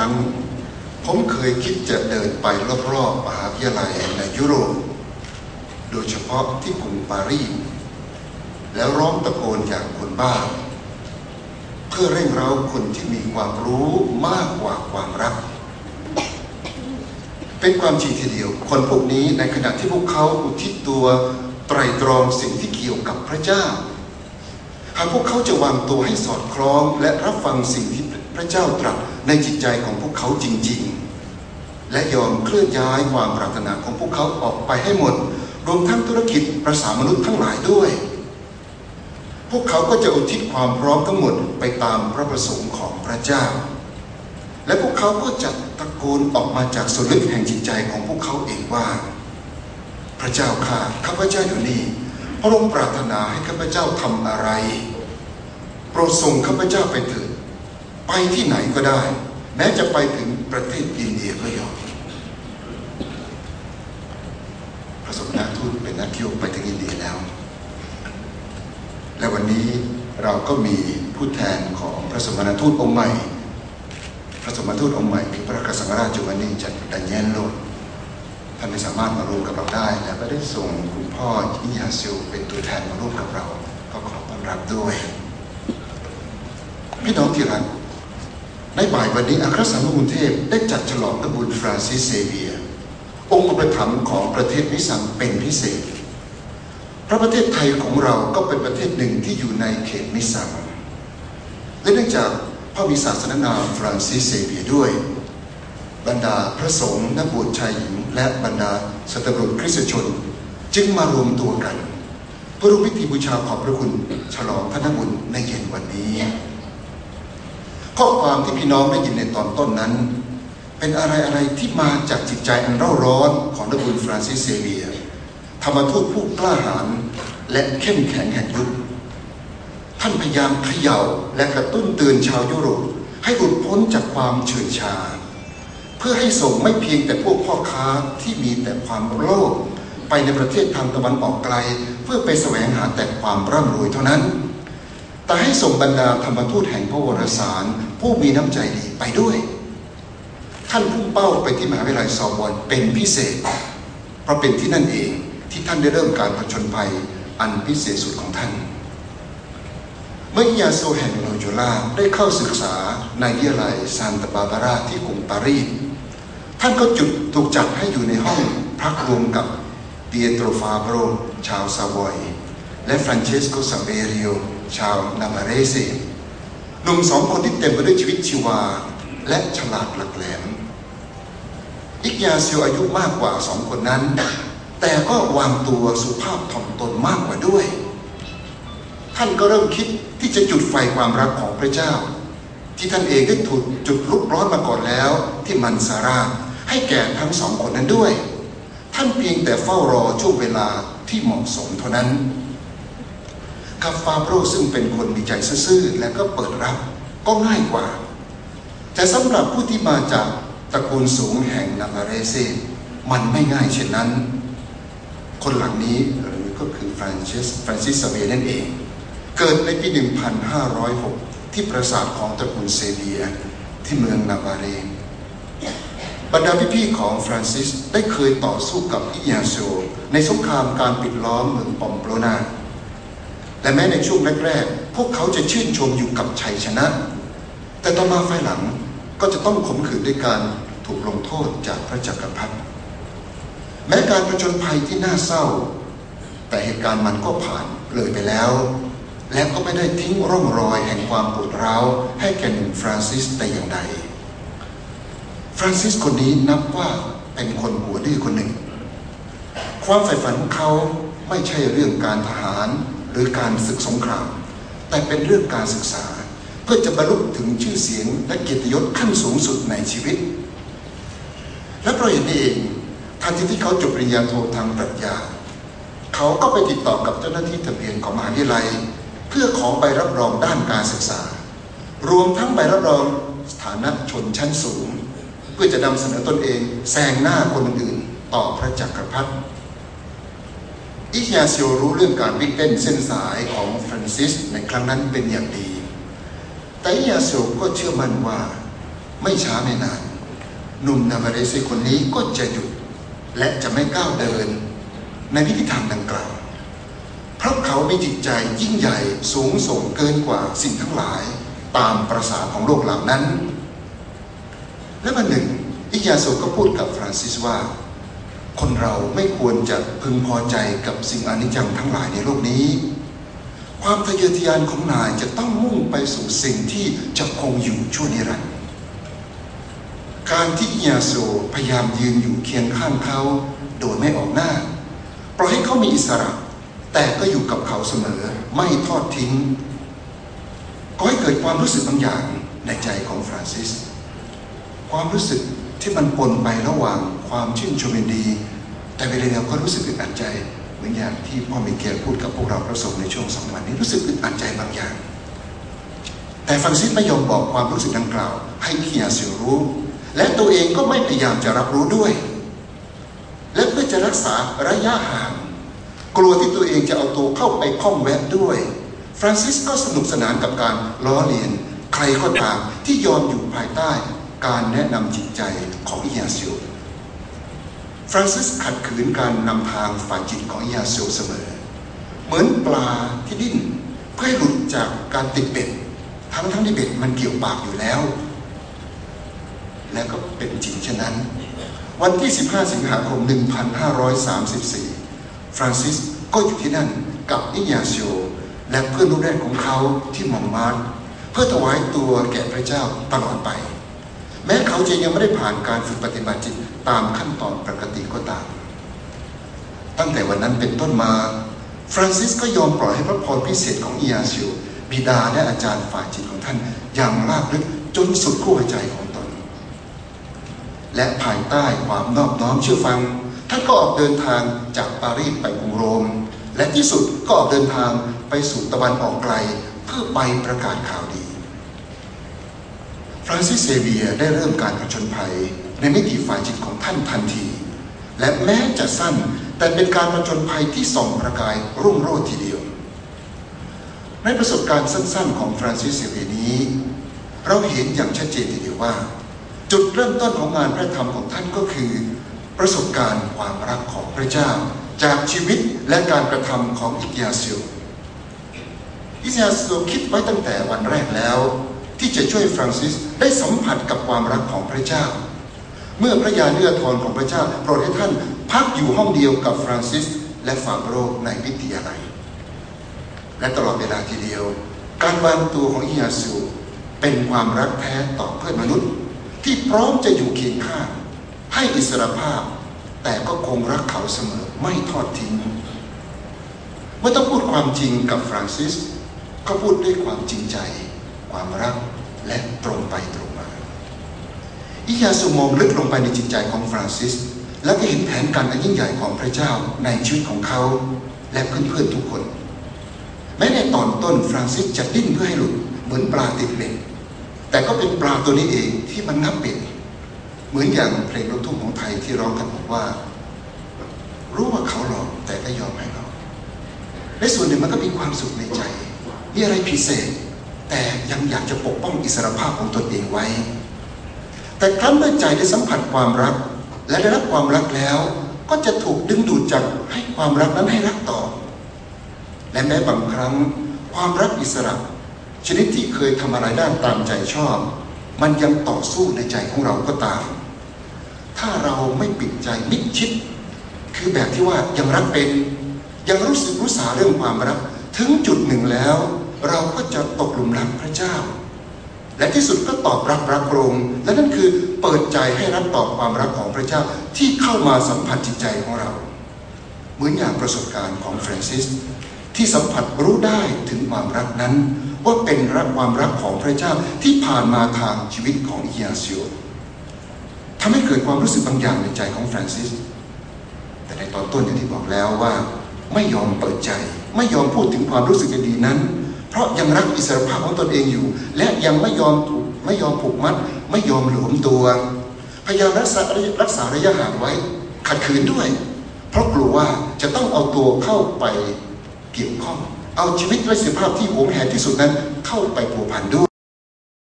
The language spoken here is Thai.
รั้ง ผมเคยคิดจะเดินไปรอบๆมหาวิทยาลัยในยุโรป โดยเฉพาะที่กรุงปารีส แล้วร้องตะโกนอย่างคนบ้า เพื่อเร่งเร้าคนที่มีความรู้มากกว่าความรัก เป็นความจริงทีเดียว คนพวกนี้ในขณะที่พวกเขาอุทิศตัวไตรตรองสิ่งที่เกี่ยวกับพระเจ้าหากพวกเขาจะวางตัวให้สอดคล้องและรับฟังสิ่งที่ ระเจ้าตรัสในจิตใจของพวกเขาจริง ๆ และยอมเคลื่อนย้ายความปรารถนาของพวกเขาออกไปให้หมด รวมทั้งธุรกิจประสามนุษย์ทั้งหลายด้วย พวกเขาก็จะอุทิศความพร้อมทั้งหมดไปตามพระประสงค์ของพระเจ้า และพวกเขาก็จะตะโกนออกมาจากส่วนลึกแห่งจิตใจของพวกเขาเองว่า พระเจ้าข้าข้าพเจ้าอยู่นี่พระองค์ปรารถนาให้ข้าพเจ้าทำอะไร โปรดส่งข้าพเจ้าไปเถิด ไปที่ไหนก็ได้ แม้จะไปถึงประเทศอินเดียก็ยอมพระสมณทูตเป็นนักเที่ยวไปถึงอินเดียแล้ว และวันนี้เราก็มีผู้แทนของพระสมณทูตองค์ใหม่ พระสมณทูตองค์ใหม่คือพระกษัตริย์ราชจุวานีจากดันเยนโลดท่านไม่สามารถมาร่วมกับเราได้ แล้วก็ได้ส่งคุณพ่ออิยาซิลเป็นตัวแทนมาร่วมกับเรา ก็ขอต้อนรับด้วย พี่น้องที่รัก ในบ่ายวันนี้อัครสัมมาวุเทพได้จัดฉลองพระบุญฟรานซิสเซเวีย องค์อุปถัมของประเทศวิสังเป็นพิเศษ พระประเทศไทยของเราก็เป็นประเทศหนึ่งที่อยู่ในเขตมิสังและเนื่องจากพระมีศาสนานามฟรานซิสเซเวียด้วย บรรดาพระสงฆ์นักบวชชายหญิง และบรรดาสัตบุรุษคริสตชน จึงมารวมตัวกันเพื่อร่วมพิธีบูชาขอบพระคุณฉลองพระนบุญในเย็นวันนี้ ข้อความที่พี่น้องได้ยินในตอนต้นนั้น เป็นอะไรอะไรที่มาจากจิตใจอันเร่าร้อนของนักบุญฟรานซิสเซเวียธรรมทูตผู้กล้าหาญและเข้มแข็งแห่งยุคท่านพยายามเขย่าและกระตุ้นเตือนชาวยุโรป ให้หลุดพ้นจากความเฉื่อยชา เพื่อให้ส่งไม่เพียงแต่พวกพ่อค้าที่มีแต่ความโลภไปในประเทศทางตะวันออกไกล เพื่อไปแสวงหาแต่ความร่ำรวยเท่านั้น แต่ให้ส่งบรรดาธรรมทูตแห่งพระวรสาร ผู้มีน้ำใจดีไปด้วย ท่านพุ่งเป้าไปที่มหาวิทยาลัยซอร์บอนเป็นพิเศษ เพราะเป็นที่นั่นเองที่ท่านได้เริ่มการผจญภัยอันพิเศษสุดของท่าน เมื่อยาโซแห่งโลโจลาได้เข้าศึกษาในวิทยาลัยซานตาบาบาราที่กรุงปารีสท่านก็จุดถูกจัดให้อยู่ในห้องพักรวมกับเปียโตรฟาโบรชาวซาวอย และฟรานเชสโกซาเบริโอ ชาวนามาเรเซหนุ่มสองคนที่เต็มไปด้วยชีวิตชีวา และฉลาดหลักแหลม อิกยาเซียวอายุมากกว่าสองคนนั้น แต่ก็วางตัวสุภาพถ่อมตนมากกว่าด้วย ท่านก็เริ่มคิดที่จะจุดไฟความรักของพระเจ้า ที่ท่านเองได้ถูกจุดลุกร้อนมาก่อนแล้วที่มันซาราให้แก่ทั้งสองคนนั้นด้วย ท่านเพียงแต่เฝ้ารอช่วงเวลาที่เหมาะสมเท่านั้น คาฟาโบรซึ่งเป็นคนมีใจซื่อและก็เปิดรับก็ง่ายกว่า แต่สำหรับผู้ที่มาจากตระกูลสูงแห่งนามาเรเซมันไม่ง่ายเช่นนั้น คนหลังนี้หรือก็คือฟรานซิสฟรานซิสเวนั่นเอง เกิดในปี 1506 ที่ปราสาทของตระกูลเซเบียที่เมืองนาบาเรบรรดาพี่ๆของฟรานซิสได้เคยต่อสู้กับอิยาโซในสงครามการปิดล้อมเมืองปอมโปรนา และแม้ในช่วงแรกๆ พวกเขาจะชื่นชมอยู่กับชัยชนะ แต่ต่อมาภายหลังก็จะต้องขมขื่นด้วยการถูกลงโทษจากพระจักรพรรดิแม้การประจนภัยที่น่าเศร้า แต่เหตุการณ์มันก็ผ่านเลยไปแล้ว และก็ไม่ได้ทิ้งร่องรอยแห่งความปวดร้าวให้แก่หนุ่มฟรานซิสแต่อย่างใด ฟรานซิสคนนี้นับว่าเป็นคนหัวดื้อคนหนึ่ง ความใฝ่ฝันของเขาไม่ใช่เรื่องการทหาร หรือการศึกสงคราม แต่เป็นเรื่องการศึกษา เพื่อจะบรรลุถึงชื่อเสียงและเกียรติยศขั้นสูงสุดในชีวิต และเพราะเหตุนี้เองทันทีที่เขาจบปริญญาโททางปรัชญา เขาก็ไปติดต่อกับเจ้าหน้าที่ทะเบียนของมหาวิทยาลัย เพื่อขอใบรับรองด้านการศึกษา รวมทั้งใบรับรองสถานะชนชั้นสูง เพื่อจะนำเสนอตนเองแซงหน้าคนอื่นต่อพระจักรพรรดิ อิยาเซียวรู้เรื่องการวิ่งเต้นเส้นสายของฟรานซิสในครั้งนั้นเป็นอย่างดี แต่อิยาเซียวก็เชื่อมั่นว่า ไม่ช้าไม่นาน หนุ่มนาวาเรเซคนนี้ก็จะหยุด และจะไม่ก้าวเดิน ในวิธีทางดังกล่าว เพราะเขามีจิตใจยิ่งใหญ่สูงส่งเกินกว่าสิ่งทั้งหลายตามประษาของโลกเหล่านั้น และวันหนึ่งอิยาโซก็พูดกับฟรานซิสว่า คนเราไม่ควรจะพึงพอใจกับสิ่งอนิจจังทั้งหลายในโลกนี้ ความทะเยอทะยานของนายจะต้องมุ่งไปสู่สิ่งที่จะคงอยู่ชั่วนิรันดร์การที่อิยาโซพยายามยืนอยู่เคียงข้างเขาโดยไม่ออกหน้าปล่อยให้เขามีอิสระ แต่ก็อยู่กับเขาเสมอไม่ทอดทิ้งก็ให้เกิดความรู้สึกบางอย่างในใจของฟรานซิส ความรู้สึกที่มันปนไประหว่าง ความชื่นชมยินดี แต่เวลาเดียวก็รู้สึกอึดอัดใจเหมือนอย่างที่พ่อมิเกลพูดกับพวกเราประสบในช่วงสองวันนี้รู้สึกอึดอัดใจบางอย่าง แต่ฟรานซิสไม่ยอมบอกความรู้สึกดังกล่าว ให้อิยาโซรู้ และตัวเองก็ไม่พยายามจะรับรู้ด้วย และเพื่อจะรักษาระยะห่าง กลัวที่ตัวเองจะเอาตัวเข้าไปข้องแวะด้วยฟรานซิสก็สนุกสนานกับการล้อเลียน ใครก็ตามที่ยอมอยู่ภายใต้ การแนะนำจิตใจของอิยาซิโอ ฟรานซิสขัดขืนการนำทางฝ่ายจิตของอิยาซิโอเสมอ เหมือนปลาที่ดิ้นเพื่อหลุดจากการติดเบ็ดทั้งทั้งที่เบ็ดมันเกี่ยวปากอยู่แล้ว และก็เป็นจริงเช่นนั้น วันที่ 15 สิงหาคม 1534 ฟรานซิสก็อยู่ที่นั่นกับอิยาโซและเพื่อนรุ่นแรกของเขาที่มองมาร์เพื่อถวายตัวแก่พระเจ้าตลอดไป แม้เขาจะยังไม่ได้ผ่านการฝึกปฏิบัติจิต ตามขั้นตอนปกติก็ตาม ตั้งแต่วันนั้นเป็นต้นมา ฟรานซิสก็ยอมปล่อยให้พระพรพิเศษของอิยาซิวบิดาและอาจารย์ฝ่ายจิตของท่าน อย่างลากลึกจนสุดขั้วใจของตน และภายใต้ความนอบน้อมเชื่อฟัง ท่านก็ออกเดินทางจากปารีสไปกรุงโรม และที่สุดก็ออกเดินทางไปสู่ตะวันออกไกลเพื่อไปประกาศข่าวดี ฟรานซิสเซเวียได้เริ่มการผจญภัย ในมิติฝ่ายจิตของท่านทันที และแม้จะสั้นแต่เป็นการผจญภัยที่ส่องประกายรุ่งโรจน์ทีเดียว ในประสบการณ์สั้นๆ ของฟรานซิสเซเวนี้ เราเห็นอย่างชัดเจนทีเดียวว่า จุดเริ่มต้นของงานพระธรรมของท่านก็คือ ประสบการณ์ความรักของพระเจ้า จากชีวิตและการกระทำของอิกยาซิโออิกยาซิโอคิดไว้ตั้งแต่วันแรกแล้ว ที่จะช่วยฟรานซิสได้สัมผัสกับความรักของพระเจ้า เมื่อพระยาเนื้อทรของพระเจ้าโปรดให้ท่านพักอยู่ห้องเดียวกับฟรานซิสและฟาโรในวิทยาลัย และตลอดเวลาทีเดียว การวางตัวของอิยาซูเป็นความรักแท้ต่อเพื่อนมนุษย์ ที่พร้อมจะอยู่เคียงข้างให้อิสรภาพ แต่ก็คงรักเขาเสมอไม่ทอดทิ้ง เมื่อต้องพูดความจริงกับฟรานซิส ก็พูดด้วยความจริงใจ ความรักและตรงไปตรง อิยาสุมองลึกลงไปในจิตใจของฟรานซิส และก็เห็นแผนการอันยิ่งใหญ่ของพระเจ้าในชีวิตของเขาและเพื่อนๆทุกคน แม้ในตอนต้นฟรานซิสจะดิ้นเพื่อให้หลุดเหมือนปลาติดเบ็ดแต่ก็เป็นปลาตัวนี้เองที่มันนับเป็นเหมือนอย่างเพลงลูกทุ่งของไทยที่ร้องกันบอกว่า รู้ว่าเขาหลอกแต่ก็ยอมให้เราในส่วนหนึ่งมันก็มีความสุขในใจ มีอะไรพิเศษ แต่ยังอยากจะปกป้องอิสรภาพของตนเองไว้ แต่ครั้นเมื่อใจได้สัมผัสความรัก และได้รับความรักแล้ว ก็จะถูกดึงดูดจากให้ความรักนั้นให้รักต่อ และแม้บางครั้ง ความรักอิสระ ชนิดที่เคยทำอะไรด้านตามใจชอบ มันยังต่อสู้ในใจของเราก็ตาม ถ้าเราไม่ปิดใจมิดชิด คือแบบที่ว่ายังรักเป็น ยังรู้สึกรู้สาเรื่องความรัก ถึงจุดหนึ่งแล้ว เราก็จะตกหลุมรักพระเจ้า และที่สุดก็ตอบรับรักโรงและนั่นคือเปิดใจให้รับตอบความรักของพระเจ้าที่เข้ามาสัมผัสจิตใจของเรา เหมือนอย่างประสบการณ์ของเฟรนซิสที่สัมผัสรู้ได้ถึงความรักนั้น ว่าเป็นรักความรักของพระเจ้าที่ผ่านมาทางชีวิตของอิยาซิโอทำให้เกิดความรู้สึกบางอย่างในใจของฟรานซิสแต่ในตอนต้นอย่างที่บอกแล้วว่า ไม่ยอมเปิดใจ ไม่ยอมพูดถึงความรู้สึกดีนั้น เพราะยังรักอิสรภาพของตนเองอยู่ และยังไม่ยอมถูกไม่ยอมผูกมัด ไม่ยอมหลวมตัว พยายามรักษารักษาระยะห่างไว้ ขัดขืนด้วย เพราะกลัวว่าจะต้องเอาตัวเข้าไปเกี่ยวข้อง เอาชีวิตและสิทธิภาพที่หวงแหนที่สุดนั้นเข้าไปผัวพันด้วย